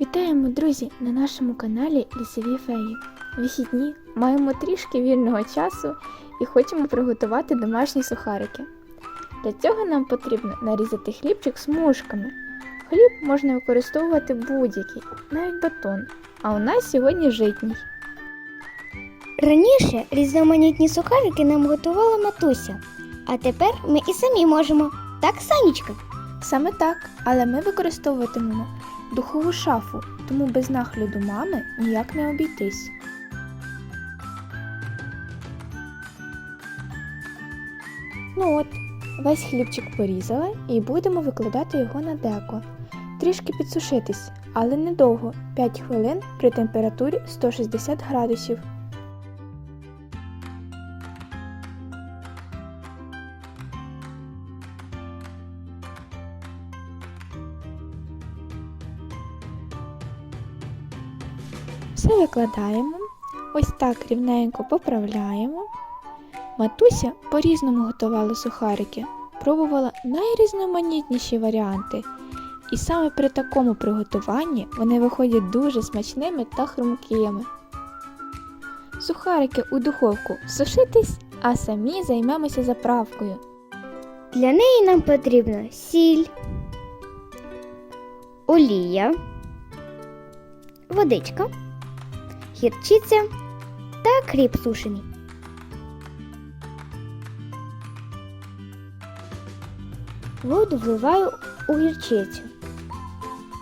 Вітаємо, друзі, на нашому каналі Лісові Феї. Вихідні маємо трішки вільного часу і хочемо приготувати домашні сухарики. Для цього нам потрібно нарізати хлібчик смужками. Хліб можна використовувати будь-який, навіть батон. А у нас сьогодні житній. Раніше різноманітні сухарики нам готувала матуся, а тепер ми і самі можемо. Так, Санечка? Саме так, але ми використовуватимемо духову шафу, тому без нагляду мами ніяк не обійтись. Ну от, весь хлібчик порізала і будемо викладати його на деко. Трішки підсушитись, але недовго 5 хвилин при температурі 160 градусів. Все викладаємо, ось так рівненько поправляємо. Матуся по-різному готувала сухарики, пробувала найрізноманітніші варіанти. І саме при такому приготуванні вони виходять дуже смачними та хрумкими. Сухарики у духовку сушитись, а самі займемося заправкою. Для неї нам потрібна сіль, олія, водичка, гірчиця та кріп сушений. Воду вливаю у гірчицю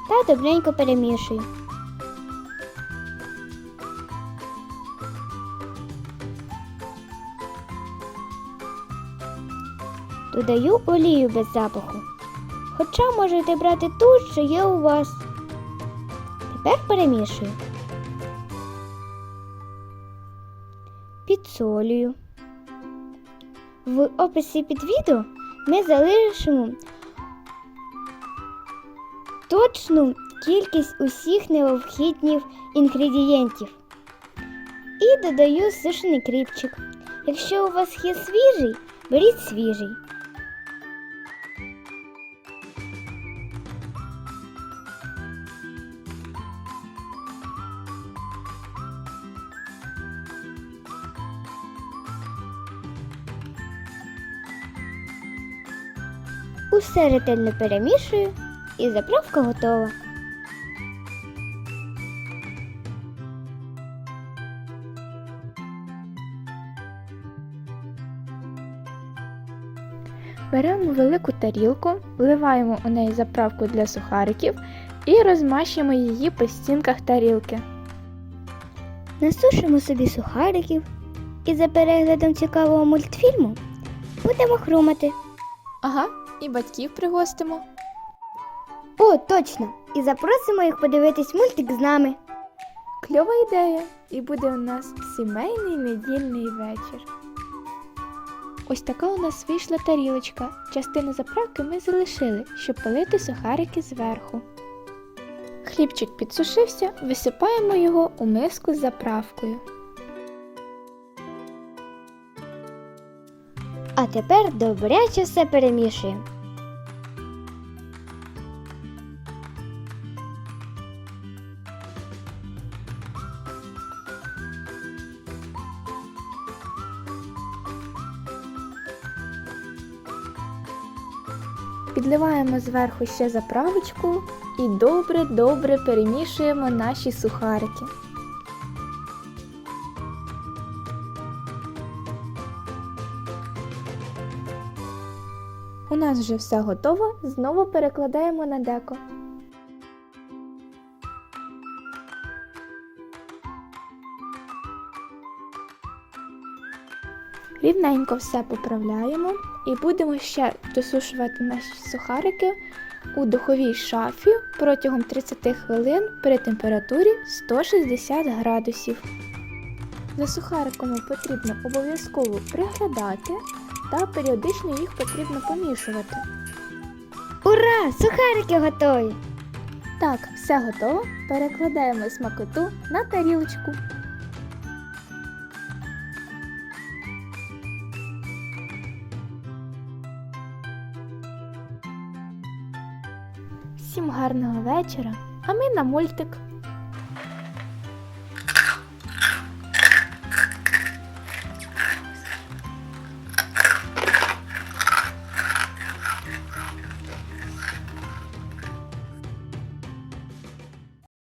та добренько перемішую. Додаю олію без запаху. Хоча можете брати ту, що є у вас. Тепер перемішую. Підсолюю. В описі під відео ми залишимо точну кількість усіх необхідних інгредієнтів. І додаю сушений кріпчик. Якщо у вас є свіжий, беріть свіжий. Усе ретельно перемішую і заправка готова. Беремо велику тарілку, вливаємо у неї заправку для сухариків і розмащуємо її по стінках тарілки. Насушимо собі сухариків і за переглядом цікавого мультфільму будемо хрумати. Ага, і батьків пригостимо. О, точно! І запросимо їх подивитись мультик з нами. Кльова ідея, і буде у нас сімейний недільний вечір. Ось така у нас вийшла тарілочка. Частину заправки ми залишили, щоб полити сухарики зверху. Хлібчик підсушився, висипаємо його у миску з заправкою. А тепер добряче все перемішуємо. Підливаємо зверху ще заправочку і добре-добре перемішуємо наші сухарики. У нас вже все готово, знову перекладаємо на деко. Рівненько все поправляємо і будемо ще досушувати наші сухарики у духовій шафі протягом 30 хвилин при температурі 160 градусів. За сухариками потрібно обов'язково приглядати та періодично їх потрібно помішувати. Ура! Сухарики готові! Так, все готово. Перекладаємо смакоту на тарілочку. Всім гарного вечора, А ми на мультик.